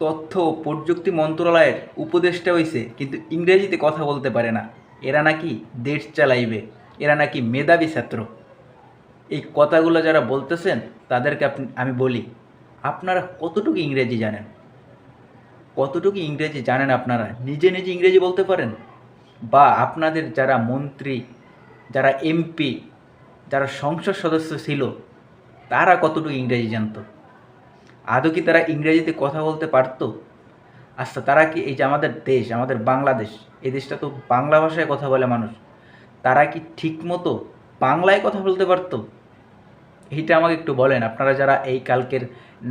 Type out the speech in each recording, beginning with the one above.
তথ্য প্রযুক্তি মন্ত্রণালয়ের উপদেষ্টা হইছে, কিন্তু ইংরেজিতে কথা বলতে পারে না। এরা নাকি দেশ চালাইবে, এরা নাকি মেধাবী ছাত্র। এই কথাগুলো যারা বলতেছেন, তাদেরকে আপনি, আমি বলি, আপনারা কতটুকু ইংরেজি জানেন? কতটুকু ইংরেজি জানেন আপনারা? নিজে নিজে ইংরেজি বলতে পারেন? বা আপনাদের যারা মন্ত্রী, যারা এমপি, যারা সংসদ সদস্য ছিল, তারা কতটুকু ইংরেজি জানতো? আদৌ কি তারা ইংরেজিতে কথা বলতে পারতো? আচ্ছা তারা কি এই যে আমাদের দেশ, আমাদের বাংলাদেশ, এই দেশটা তো বাংলা ভাষায় কথা বলে মানুষ, তারা কি ঠিকমতো বাংলায় কথা বলতে পারতো? এইটা আমাকে একটু বলেন, আপনারা যারা এই কালকের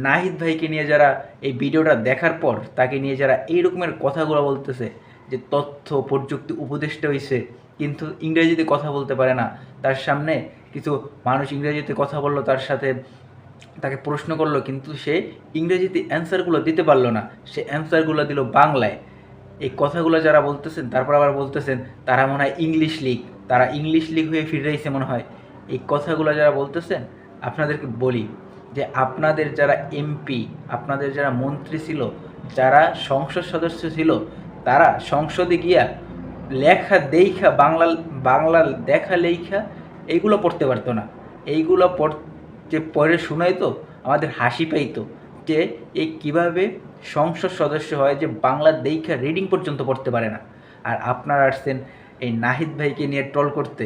নাহিদ ভাইকে নিয়ে যারা এই ভিডিওটা দেখার পর, তাকে নিয়ে যারা এই রকমের কথাগুলো বলতেছে, যে তথ্য, প্রযুক্তি উপদেষ্টা হয়েছে কিন্তু ইংরেজিতে কথা বলতে পারে না, তার সামনে কিছু মানুষ ইংরেজিতে কথা বলল, তার সাথে তাকে প্রশ্ন করল, কিন্তু সে ইংরেজিতে অ্যান্সারগুলো দিতে পারল না। সে অ্যান্সারগুলো দিল বাংলায়। এই কথাগুলো যারা বলতেছেন, তারপর আবার বলতেছেন, তারা মনে হয় ইংলিশ লিগ তারা ইংলিশ লিগ হয়ে ফিরে ফিরেছে মনে হয়। এই কথাগুলো যারা বলতেছেন, আপনাদেরকে বলি যে আপনাদের যারা এমপি আপনাদের যারা মন্ত্রী ছিল, যারা সংসদ সদস্য ছিল, তারা সংসদে গিয়া লেখা দেখা বাংলা বাংলা দেখা লেখা এইগুলো পড়তে পারতো না। এইগুলো পড় যে পরে শোনাইতো আমাদের হাসি পাইতো যে এই কীভাবে সংসদ সদস্য হয় যে বাংলা দেখা রিডিং পর্যন্ত পড়তে পারে না। আর আপনারা আসছেন এই নাহিদ ভাইকে নিয়ে ট্রল করতে,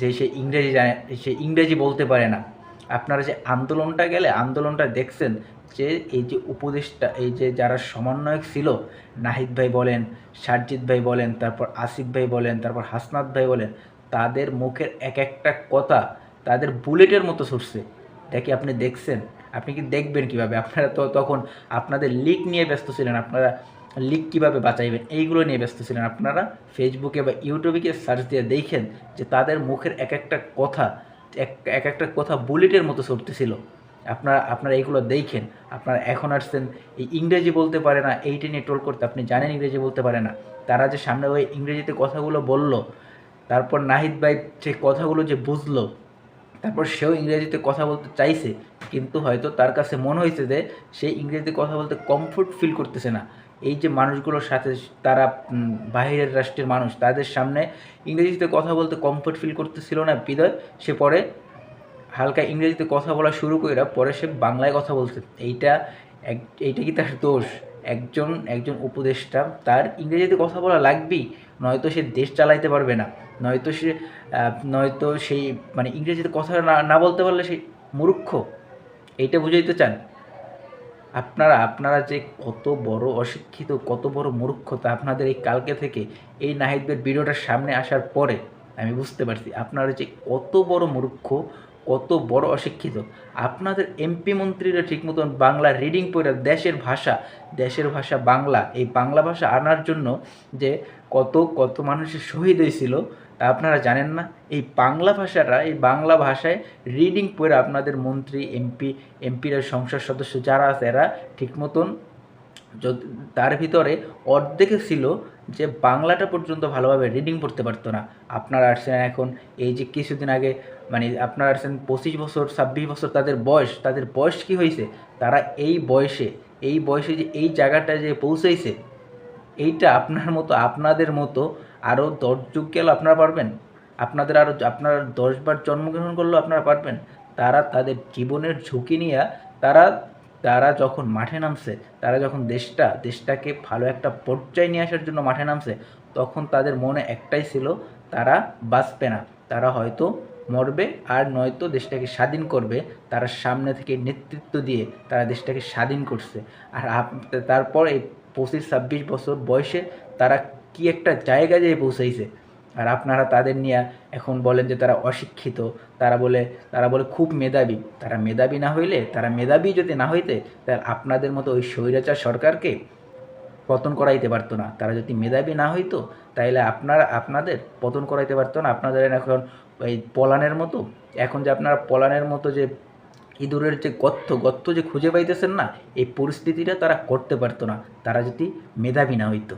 যে সে ইংরেজি জানে, সে ইংরেজি বলতে পারে না। আপনারা যে আন্দোলনটা গেলে, আন্দোলনটা দেখছেন, যে এই যে উপদেশটা এই যে যারা সমন্বয়ক ছিল, নাহিদ ভাই বলেন, সারজিৎ ভাই বলেন, তারপর আসিফ ভাই বলেন, তারপর হাসনাত ভাই বলেন, তাদের মুখের এক একটা কথা তাদের বুলেটের মতো ছুটছে। এটা কি আপনি দেখছেন? আপনি কি দেখবেন কীভাবে? আপনারা তো তখন আপনাদের লিক নিয়ে ব্যস্ত ছিলেন, আপনারা লিক কীভাবে বাঁচাইবেন? এইগুলো নিয়ে ব্যস্ত ছিলেন। আপনারা ফেসবুকে বা ইউটিউবে গিয়ে সার্চ দিয়ে দেখেন যে তাদের মুখের এক একটা কথা, এক এক একটা কথা বুলেটের মতো ছুটতেছিল। আপনারা আপনারা এইগুলো দেখেন। আপনারা এখন আসছেন, এই ইংরেজি বলতে পারে না, এইটা নিয়ে টোল করতে আপনি জানেন ইংরেজি বলতে পারে না। তারা যে সামনে ওই ইংরেজিতে কথাগুলো বলল, তারপর নাহিদ ভাই সে কথাগুলো যে বুঝলো তারপর সেও ইংরেজিতে কথা বলতে চাইছে কিন্তু হয়তো তার কাছে মনে হয়েছে যে সে ইংরেজিতে কথা বলতে কমফোর্ট ফিল করতেছে না। এই যে মানুষগুলোর সাথে তারা উম, বাইরের রাষ্ট্রের মানুষ তাদের সামনে ইংরেজিতে কথা বলতে কমফোর্ট ফিল করতেছিল না বিদয়। সে পরে হালকা ইংরেজিতে কথা বলা শুরু করে পরে সে বাংলায় কথা বলছে। এইটা এক এইটা কি তার দোষ? একজন একজন উপদেষ্টা তার ইংরেজিতে কথা বলা লাগবেই নয়তো সে দেশ চালাইতে পারবে না। নয়তো সে নয়তো সেই মানে ইংরেজিতে কথা না না বলতে পারলে সে মূর্খ। এইটা বুঝাইতে চান? আপনারা আপনারা যে কত বড় অশিক্ষিত, কত বড় মূর্খতা আপনাদের এই কালকে থেকে এই নাহিদের ভিডিওটার সামনে আসার পরে আমি বুঝতে পারছি আপনারা যে কত বড় মূর্খ, কত বড় অশিক্ষিত। আপনাদের এমপি মন্ত্রীরা ঠিক মতন বাংলা রিডিং পড়ে, দেশের ভাষা দেশের ভাষা বাংলা, এই বাংলা ভাষা আনার জন্য যে কত কত মানুষের শহীদ হয়েছিল আপনারা জানেন না, এই বাংলা ভাষাটা, এই বাংলা ভাষায় রিডিং পড়ে আপনাদের মন্ত্রী এমপি এমপিরা সংসদ সদস্য যারা আছে এরা ঠিক মতন তার ভিতরে অর্ধেকে ছিল যে বাংলাটা পর্যন্ত ভালোভাবে রিডিং পড়তে পারতো না। আপনারা আসছেন এখন, এই যে কিছুদিন আগে মানে আপনারা আসছেন পঁচিশ বছর, ছাব্বিশ বছর তাদের বয়স তাদের বয়স কি হয়েছে? তারা এই বয়সে এই বয়সে যে এই জায়গাটা যে পৌঁছেছে, এইটা আপনার মতো, আপনাদের মতো আরও দশ যুগ গেল আপনারা পারবেন? আপনাদের আরও আপনারা দশবার জন্মগ্রহণ করলেও আপনারা পারবেন। তারা তাদের জীবনের ঝুঁকি নিয়ে তারা তারা যখন মাঠে নামছে, তারা যখন দেশটা, দেশটাকে ভালো একটা পর্যায়ে নিয়ে আসার জন্য মাঠে নামছে, তখন তাদের মনে একটাই ছিল, তারা বাঁচবে না। তারা হয়তো মরবে আর নয়তো দেশটাকে স্বাধীন করবে। তারা সামনে থেকে নেতৃত্ব দিয়ে তারা দেশটাকে স্বাধীন করছে। আর তারপর এই পঁচিশ, ছাব্বিশ বছর বয়সে তারা কি একটা জায়গায় যেয়ে পৌঁছাইছে। আর আপনারা তাদের নিয়ে এখন বলেন যে তারা অশিক্ষিত, তারা বলে তারা বলে খুব মেধাবী। তারা মেধাবী না হইলে, তারা মেধাবী যদি না হইতে, তাহলে আপনাদের মতো ওই স্বৈরাচার সরকারকে পতন করাইতে পারতো না। তারা যদি মেধাবী না হইতো তাহলে আপনারা, আপনাদের পতন করাইতে পারতো না। আপনাদের এখন ওই পলানের মতো, এখন যে আপনারা পলানের মতো যে ইঁদুরের যে গর্ত গর্ত যে খুঁজে পাইতেছেন না, এই পরিস্থিতিটা তারা করতে পারতো না। তারা যদি মেধাবী না হইতো।